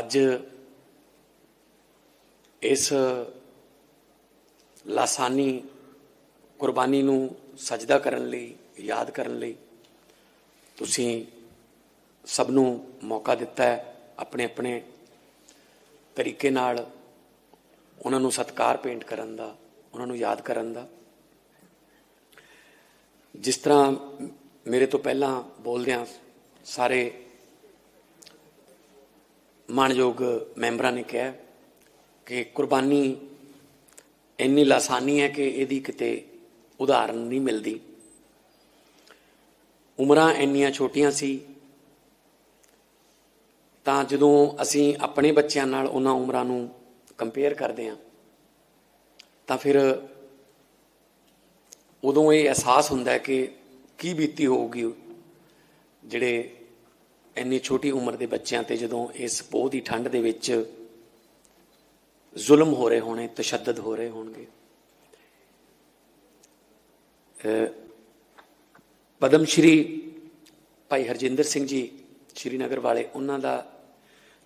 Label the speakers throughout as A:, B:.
A: ਅੱਜ ਇਸ ਲਾਸਾਨੀ ਕੁਰਬਾਨੀ ਨੂੰ ਸਜਦਾ ਕਰਨ ਲਈ, ਯਾਦ ਕਰਨ ਲਈ ਤੁਸੀਂ ਸਭ ਨੂੰ ਮੌਕਾ ਦਿੱਤਾ ਹੈ ਆਪਣੇ ਆਪਣੇ ਤਰੀਕੇ ਨਾਲ ਉਹਨਾਂ ਨੂੰ ਸਤਕਾਰ ਪੇਂਟ ਕਰਨ ਦਾ, ਉਹਨਾਂ ਨੂੰ ਯਾਦ ਕਰਨ ਦਾ। ਜਿਸ ਤਰ੍ਹਾਂ ਮੇਰੇ ਤੋਂ ਪਹਿਲਾਂ ਬੋਲਦਿਆਂ ਸਾਰੇ ਮਾਣਯੋਗ ਮੈਂਬਰਾਂ ਨੇ ਕਿਹਾ ਕਿ ਕੁਰਬਾਨੀ ਇੰਨੀ ਲਾਸਾਨੀ ਹੈ ਕਿ ਇਹਦੀ ਕਿਤੇ ਉਦਾਹਰਨ ਨਹੀਂ ਮਿਲਦੀ। ਉਮਰਾਂ ਇੰਨੀਆਂ ਛੋਟੀਆਂ ਸੀ, ਤਾਂ ਜਦੋਂ ਅਸੀਂ ਆਪਣੇ ਬੱਚਿਆਂ ਨਾਲ ਉਹਨਾਂ ਉਮਰਾਂ ਨੂੰ ਕੰਪੇਅਰ ਕਰਦੇ ਹਾਂ, ਤਾਂ ਫਿਰ ਉਦੋਂ ਇਹ ਅਹਿਸਾਸ ਹੁੰਦਾ ਹੈ ਕਿ ਕੀ ਬੀਤੀ ਹੋਊਗੀ ਜਿਹੜੇ ਇੰਨੀ ਛੋਟੀ ਉਮਰ ਦੇ ਬੱਚਿਆਂ ਤੇ ਜਦੋਂ ਇਸ ਪੋਹ ਦੀ ਠੰਡ ਦੇ ਵਿੱਚ ਜ਼ੁਲਮ ਹੋ ਰਹੇ ਹੋਣੇ, ਤਸ਼ੱਦਦ ਹੋ ਰਹੇ ਹੋਣਗੇ। ਪਦਮ ਸ਼੍ਰੀ ਭਾਈ ਹਰਜਿੰਦਰ ਸਿੰਘ ਜੀ, ਸ਼੍ਰੀਨਗਰ ਵਾਲੇ, ਉਹਨਾਂ ਦਾ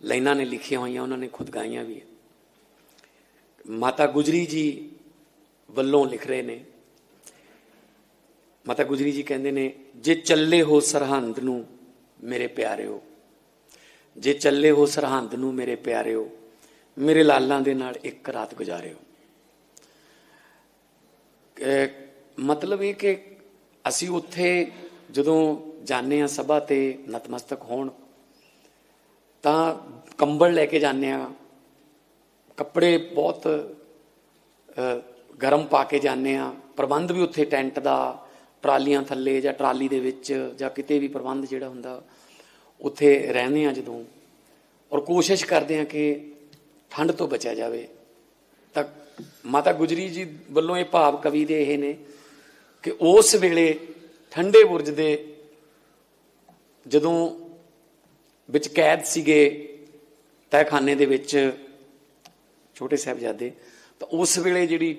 A: ਲਾਈਨਾਂ ਨੇ ਲਿਖੀਆਂ ਹੋਈਆਂ, ਉਹਨਾਂ ਨੇ ਖੁਦ ਗਾਈਆਂ ਵੀ ਮਾਤਾ ਗੁਜਰੀ ਜੀ ਵੱਲੋਂ ਲਿਖ ਰਹੇ ਨੇ। ਮਾਤਾ ਗੁਜਰੀ ਜੀ ਕਹਿੰਦੇ ਨੇ, ਜੇ ਚੱਲੇ ਹੋ ਸਰਹੰਦ ਨੂੰ ਮੇਰੇ ਪਿਆਰਿਓ, ਜੇ ਚੱਲੇ ਹੋ ਸਰਹੰਦ ਨੂੰ ਮੇਰੇ ਪਿਆਰਿਓ, ਮੇਰੇ ਲਾਲਾਂ ਦੇ ਨਾਲ ਇੱਕ ਰਾਤ ਗੁਜ਼ਾਰਿਓ। ਮਤਲਬ ਇਹ ਕਿ ਅਸੀਂ ਉੱਥੇ ਜਦੋਂ ਜਾਂਦੇ ਆ ਸਭਾ ਤੇ ਨਤਮਸਤਕ ਹੋਣ, ਤਾਂ ਕੰਬਲ ਲੈ ਕੇ ਜਾਂਦੇ ਆ ਕੱਪੜੇ ਬਹੁਤ ਗਰਮ ਪਾ ਕੇ ਜਾਂਦੇ ਆ ਪ੍ਰਬੰਧ ਵੀ ਉੱਥੇ ਟੈਂਟ ਦਾ ਟਰਾਲੀਆਂ ਥੱਲੇ ਜਾਂ ਟਰਾਲੀ ਦੇ ਵਿੱਚ ਜਾਂ ਕਿਤੇ ਵੀ ਪ੍ਰਬੰਧ ਜਿਹੜਾ ਹੁੰਦਾ, ਉੱਥੇ ਰਹਿੰਦੇ ਆ ਜਦੋਂ। ਔਰ ਕੋਸ਼ਿਸ਼ ਕਰਦੇ ਆ ਕਿ ਠੰਡ ਤੋਂ ਬਚਿਆ ਜਾਵੇ। ਤਾਂ ਮਾਤਾ ਗੁਜਰੀ ਜੀ ਵੱਲੋਂ ਇਹ ਭਾਵ ਕਵੀ ਦੇ ਇਹ ਨੇ ਕਿ ਉਸ ਵੇਲੇ ਠੰਡੇ ਬੁਰਜ ਦੇ ਜਦੋਂ ਵਿੱਚ ਕੈਦ ਸੀਗੇ ਤਹਿਖਾਨੇ ਦੇ ਵਿੱਚ ਛੋਟੇ ਸਾਹਿਬਜ਼ਾਦੇ, ਤਾਂ ਉਸ ਵੇਲੇ ਜਿਹੜੀ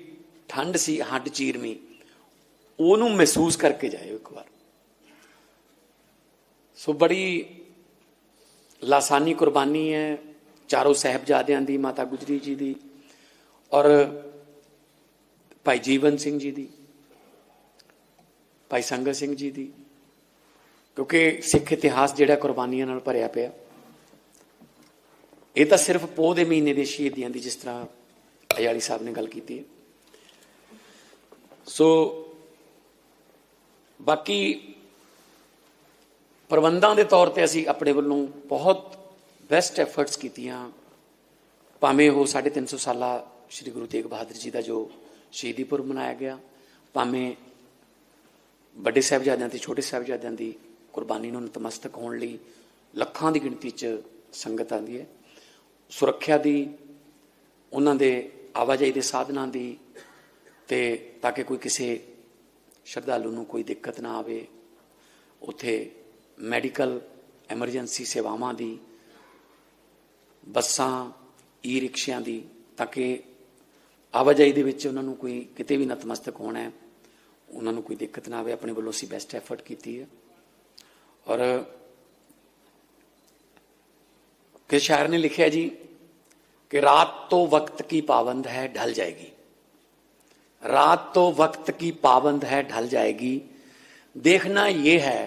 A: ਠੰਡ ਸੀ, ਹੱਡ ਚੀਰਮੀ ਉਹਨੂੰ ਮਹਿਸੂਸ ਕਰਕੇ ਜਾਇਓ ਇੱਕ ਵਾਰ। ਸੋ ਬੜੀ ਲਾਸਾਨੀ ਕੁਰਬਾਨੀ ਹੈ ਚਾਰੋਂ ਸਾਹਿਬਜ਼ਾਦਿਆਂ ਦੀ, ਮਾਤਾ ਗੁਜਰੀ ਜੀ ਦੀ ਔਰ ਭਾਈ ਜੀਵਨ ਸਿੰਘ ਜੀ ਦੀ, ਭਾਈ ਸੰਗਤ ਸਿੰਘ ਜੀ ਦੀ, ਕਿਉਂਕਿ ਸਿੱਖ ਇਤਿਹਾਸ ਜਿਹੜਾ ਕੁਰਬਾਨੀਆਂ ਨਾਲ ਭਰਿਆ ਪਿਆ। ਇਹ ਤਾਂ ਸਿਰਫ ਪੋਹ ਦੇ ਮਹੀਨੇ ਦੇ ਸ਼ਹੀਦੀਆਂ ਦੀ ਜਿਸ ਤਰ੍ਹਾਂ ਅਯਾਲੀ ਸਾਹਿਬ ਨੇ ਗੱਲ ਕੀਤੀ ਹੈ। ਸੋ ਬਾਕੀ ਪ੍ਰਬੰਧਾਂ ਦੇ ਤੌਰ ਤੇ ਅਸੀਂ ਆਪਣੇ ਵੱਲੋਂ ਬਹੁਤ ਬੈਸਟ ਐਫਰਟਸ ਕੀਤੀਆਂ। ਭਾਵੇਂ ਉਹ 350 ਸਾਲਾ ਸ੍ਰੀ ਗੁਰੂ ਤੇਗ ਬਹਾਦਰ ਜੀ ਦਾ ਜੋ ਸ਼ਹੀਦੀ ਪੁਰਬ ਮਨਾਇਆ ਗਿਆ, ਭਾਵੇਂ ਵੱਡੇ ਸਾਹਿਬਜ਼ਾਦਿਆਂ ਤੇ ਛੋਟੇ ਸਾਹਿਬਜ਼ਾਦਿਆਂ ਦੀ ਕੁਰਬਾਨੀ ਨੂੰ ਨਤਮਸਤਕ ਹੋਣ ਲਈ ਲੱਖਾਂ ਦੀ ਗਿਣਤੀ 'ਚ ਸੰਗਤ ਆਉਂਦੀ ਹੈ। ਸੁਰੱਖਿਆ ਦੀ, ਉਹਨਾਂ ਦੇ ਆਵਾਜਾਈ ਦੇ ਸਾਧਨਾਂ ਦੀ ਤੇ ਤਾਂ ਕਿ ਕੋਈ ਕਿਸੇ ਸ਼ਰਧਾਲੂ ਨੂੰ ਕੋਈ ਦਿੱਕਤ ਨਾ ਆਵੇ, ਉਥੇ ਮੈਡੀਕਲ ਐਮਰਜੈਂਸੀ ਸੇਵਾਵਾਂ ਦੀ, ਬੱਸਾਂ ਈ ਰਿਕਸ਼ਿਆਂ ਦੀ, ਤਾਂ ਕਿ ਆਵਾਜਾਈ ਦੇ ਵਿੱਚ ਉਹਨਾਂ ਨੂੰ ਕੋਈ ਕਿਤੇ ਵੀ ਨਤਮਸਤਕ ਹੋਣਾ ਹੈ, ਉਹਨਾਂ ਨੂੰ ਕੋਈ ਦਿੱਕਤ ਨਾ ਆਵੇ, ਆਪਣੇ ਵੱਲੋਂ ਅਸੀਂ ਬੈਸਟ ਐਫਰਟ ਕੀਤੀ ਹੈ। ਔਰ ਕਿ ਸ਼ਾਇਰ ਨੇ ਲਿਖਿਆ ਜੀ ਕਿ ਰਾਤ ਤੋਂ ਵਕਤ ਕੀ ਪਾਬੰਦ ਹੈ, ਢਲ ਜਾਏਗੀ। रात तो वक्त की पाबंद है ढल जाएगी देखना यह है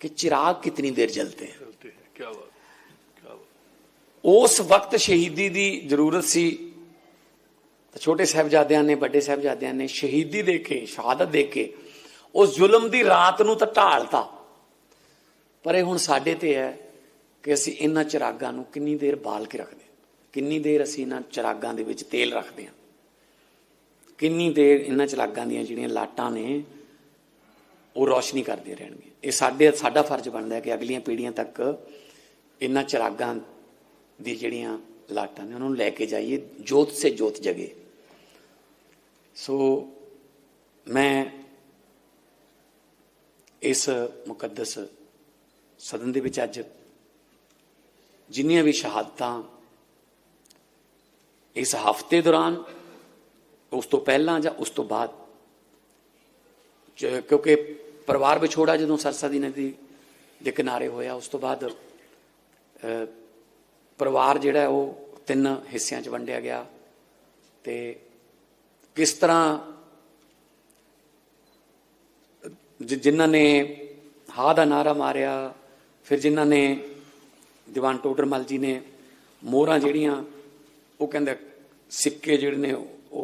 A: कि चिराग कितनी देर जलते हैं
B: चलते हैं क्या बात क्या बात
A: ਉਸ ਵਕਤ ਸ਼ਹੀਦੀ ਦੀ ਜ਼ਰੂਰਤ ਸੀ ਤਾਂ ਛੋਟੇ ਸਾਹਿਬਜ਼ਾਦਿਆਂ ਨੇ ਵੱਡੇ ਸਾਹਿਬਜ਼ਾਦਿਆਂ ਨੇ ਸ਼ਹੀਦੀ ਦੇ ਕੇ ਸ਼ਹਾਦਤ ਦੇ ਕੇ ਉਸ ਜ਼ੁਲਮ ਦੀ ਰਾਤ ਨੂੰ ਤਾਂ ਢਾਲਤਾ ਪਰ ਇਹ ਹੁਣ ਸਾਡੇ ਤੇ ਹੈ ਕਿ ਅਸੀਂ ਇਹਨਾਂ ਚਿਰਾਗਾਂ ਨੂੰ ਕਿੰਨੀ ਦੇਰ ਬਾਲ ਕੇ ਰੱਖਦੇ ਹਾਂ ਕਿੰਨੀ ਦੇਰ ਅਸੀਂ ਇਹਨਾਂ ਚਿਰਾਗਾਂ ਦੇ ਵਿੱਚ ਤੇਲ ਰੱਖਦੇ ਹਾਂ ਕਿੰਨੀ ਦੇਰ ਇਹਨਾਂ ਚਿਰਾਗਾਂ ਦੀਆਂ ਜਿਹੜੀਆਂ ਲਾਟਾਂ ਨੇ, ਉਹ ਰੋਸ਼ਨੀ ਕਰਦੇ ਰਹਿਣਗੇ। ਇਹ ਸਾਡੇ, ਸਾਡਾ ਫਰਜ਼ ਬਣਦਾ ਹੈ ਕਿ ਅਗਲੀਆਂ ਪੀੜ੍ਹੀਆਂ ਤੱਕ ਇਹਨਾਂ ਚਿਰਾਗਾਂ ਦੀ ਜਿਹੜੀਆਂ ਲਾਟਾਂ ਨੇ, ਉਹਨਾਂ ਨੂੰ ਲੈ ਕੇ ਜਾਈਏ, ਜੋਤ ਸੇ ਜੋਤ ਜਗੇ। ਸੋ ਮੈਂ ਇਸ ਮੁਕੱਦਸ ਸਦਨ ਦੇ ਵਿੱਚ ਅੱਜ ਜਿੰਨੀਆਂ ਵੀ ਸ਼ਹਾਦਤਾਂ ਇਸ ਹਫ਼ਤੇ ਦੌਰਾਨ ਉਸ ਤੋਂ ਪਹਿਲਾਂ ਜਾਂ ਉਸ ਤੋਂ ਬਾਅਦ? ਕਿਉਂਕਿ ਪਰਿਵਾਰ ਵਿਛੋੜਾ ਜਦੋਂ ਸਰਸਾ ਦੀ ਨਦੀ ਦੇ ਕਿਨਾਰੇ ਹੋਇਆ, ਉਸ ਤੋਂ ਬਾਅਦ ਪਰਿਵਾਰ ਜਿਹੜਾ ਉਹ ਤਿੰਨ ਹਿੱਸਿਆਂ 'ਚ ਵੰਡਿਆ ਗਿਆ ਤੇ ਕਿਸ ਤਰ੍ਹਾਂ ਜਿ- ਜਿਨ੍ਹਾਂ ਨੇ ਹਾ ਦਾ ਨਾਰਾ ਮਾਰਿਆ, ਫਿਰ ਜਿਨ੍ਹਾਂ ਨੇ ਦੀਵਾਨ ਟੋਡਰਮਲ ਜੀ ਨੇ ਮੋਹਰਾਂ ਜਿਹੜੀਆਂ, ਉਹ ਕਹਿੰਦੇ ਸਿੱਕੇ ਜਿਹੜੇ ਨੇ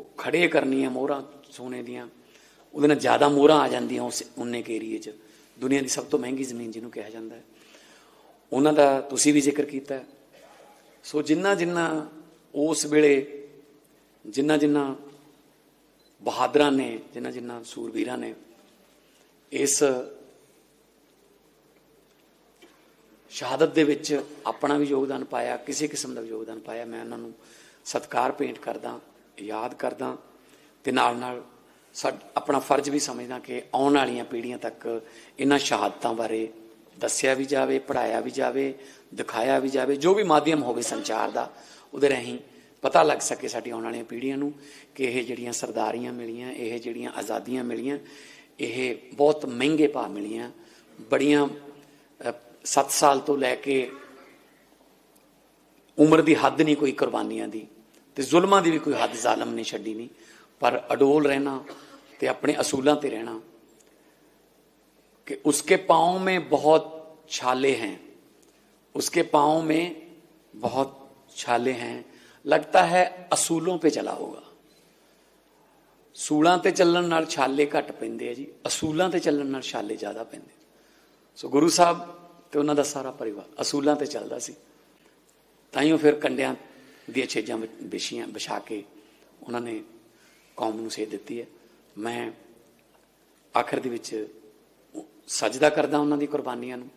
A: ਉਹ ਖੜੇ ਕਰਨੀਆਂ ਮੋਹਰਾਂ ਸੋਨੇ ਦੀਆਂ, ਉਹਦੇ ਨਾਲ ਜ਼ਿਆਦਾ ਮੋਹਰਾਂ ਆ ਜਾਂਦੀਆਂ ਉਸ ਉਨੇ ਕੇ ਏਰੀਏ 'ਚ। ਦੁਨੀਆ ਦੀ ਸਭ ਤੋਂ ਮਹਿੰਗੀ ਜ਼ਮੀਨ ਜਿਹਨੂੰ ਕਿਹਾ ਜਾਂਦਾ ਹੈ। ਉਹਨਾਂ ਦਾ ਤੁਸੀਂ ਵੀ ਜ਼ਿਕਰ ਕੀਤਾ ਸੋ ਜਿੰਨਾ ਜਿੰਨਾ ਉਸ ਵੇਲੇ ਜਿੰਨਾ ਜਿੰਨਾ ਬਹਾਦਰਾਂ ਨੇ, ਜਿੰਨਾ ਜਿੰਨਾ ਸੂਰਬੀਰਾਂ ਨੇ ਇਸ ਸ਼ਹਾਦਤ ਦੇ ਵਿੱਚ ਆਪਣਾ ਵੀ ਯੋਗਦਾਨ ਪਾਇਆ, ਕਿਸੇ ਕਿਸਮ ਦਾ ਵੀ ਯੋਗਦਾਨ ਪਾਇਆ। ਮੈਂ ਉਹਨਾਂ ਨੂੰ ਸਤਿਕਾਰ ਭੇਂਟ ਕਰਦਾ। ਯਾਦ ਕਰਦਾ ਤੇ ਨਾਲ ਨਾਲ ਸਾ ਆਪਣਾ ਫਰਜ਼ ਵੀ ਸਮਝਦਾ ਕਿ ਆਉਣ ਵਾਲੀਆਂ ਪੀੜ੍ਹੀਆਂ ਤੱਕ ਇਹਨਾਂ ਸ਼ਹਾਦਤਾਂ ਬਾਰੇ ਦੱਸਿਆ ਵੀ ਜਾਵੇ ਪੜਾਇਆ ਵੀ ਜਾਵੇ, ਦਿਖਾਇਆ ਵੀ ਜਾਵੇ, ਜੋ ਵੀ ਮਾਧਿਅਮ ਹੋਵੇ ਸੰਚਾਰ ਦਾ, ਉਹਦੇ ਰਾਹੀਂ ਪਤਾ ਲੱਗ ਸਕੇ ਸਾਡੀ ਆਉਣ ਵਾਲੀਆਂ ਪੀੜ੍ਹੀਆਂ ਨੂੰ ਕਿ ਇਹ ਜਿਹੜੀਆਂ ਸਰਦਾਰੀਆਂ ਮਿਲੀਆਂ, ਇਹ ਜਿਹੜੀਆਂ ਆਜ਼ਾਦੀਆਂ ਮਿਲੀਆਂ, ਇਹ ਬਹੁਤ ਮਹਿੰਗੇ ਭਾਅ ਮਿਲੀਆਂ, ਬੜੀਆਂ 7 ਸਾਲ ਤੋਂ ਲੈ ਕੇ ਉਮਰ ਦੀ ਹੱਦ ਨਹੀਂ ਕੋਈ ਕੁਰਬਾਨੀਆਂ ਦੀ। ਤੇ ਜ਼ੁਲਮਾਂ ਦੀ ਵੀ ਕੋਈ ਹੱਦ ਜ਼ਾਲਮ ਨੇ ਛੱਡੀ ਨਹੀਂ ਪਰ ਅਡੋਲ ਰਹਿਣਾ ਤੇ ਆਪਣੇ ਅਸੂਲਾਂ ਤੇ ਰਹਿਣਾ कि उसके पाँव में बहुत छाले हैं उसके पाँव में बहुत छाले हैं लगता है ਅਸੂਲੋਂ पे ਚਲਾ ਹੋਗਾ ਸੂਲਾਂ ਤੇ ਚੱਲਣ ਨਾਲ ਛਾਲੇ ਘੱਟ ਪੈਂਦੇ ਆ ਜੀ ਅਸੂਲਾਂ ਤੇ ਚੱਲਣ ਨਾਲ ਛਾਲੇ ਜ਼ਿਆਦਾ ਪੈਂਦੇ ਸੋ ਗੁਰੂ ਸਾਹਿਬ ਤੇ ਉਹਨਾਂ ਦਾ ਸਾਰਾ ਪਰਿਵਾਰ ਅਸੂਲਾਂ ਤੇ ਚੱਲਦਾ ਸੀ ਤਾਈਓ ਫਿਰ ਕੰਡਿਆਂ ਦੀਆਂ ਛੇਜਾਂ ਵਿ- ਵਿਛੀਆਂ, ਵਿਛਾ ਕੇ ਉਹਨਾਂ ਨੇ ਕੌਮ ਨੂੰ ਸੇਧ ਦਿੱਤੀ ਹੈ। ਮੈਂ ਆਖਰ ਦੇ ਵਿੱਚ ਸਜਦਾ ਕਰਦਾ ਉਹਨਾਂ ਦੀ ਕੁਰਬਾਨੀਆਂ ਨੂੰ।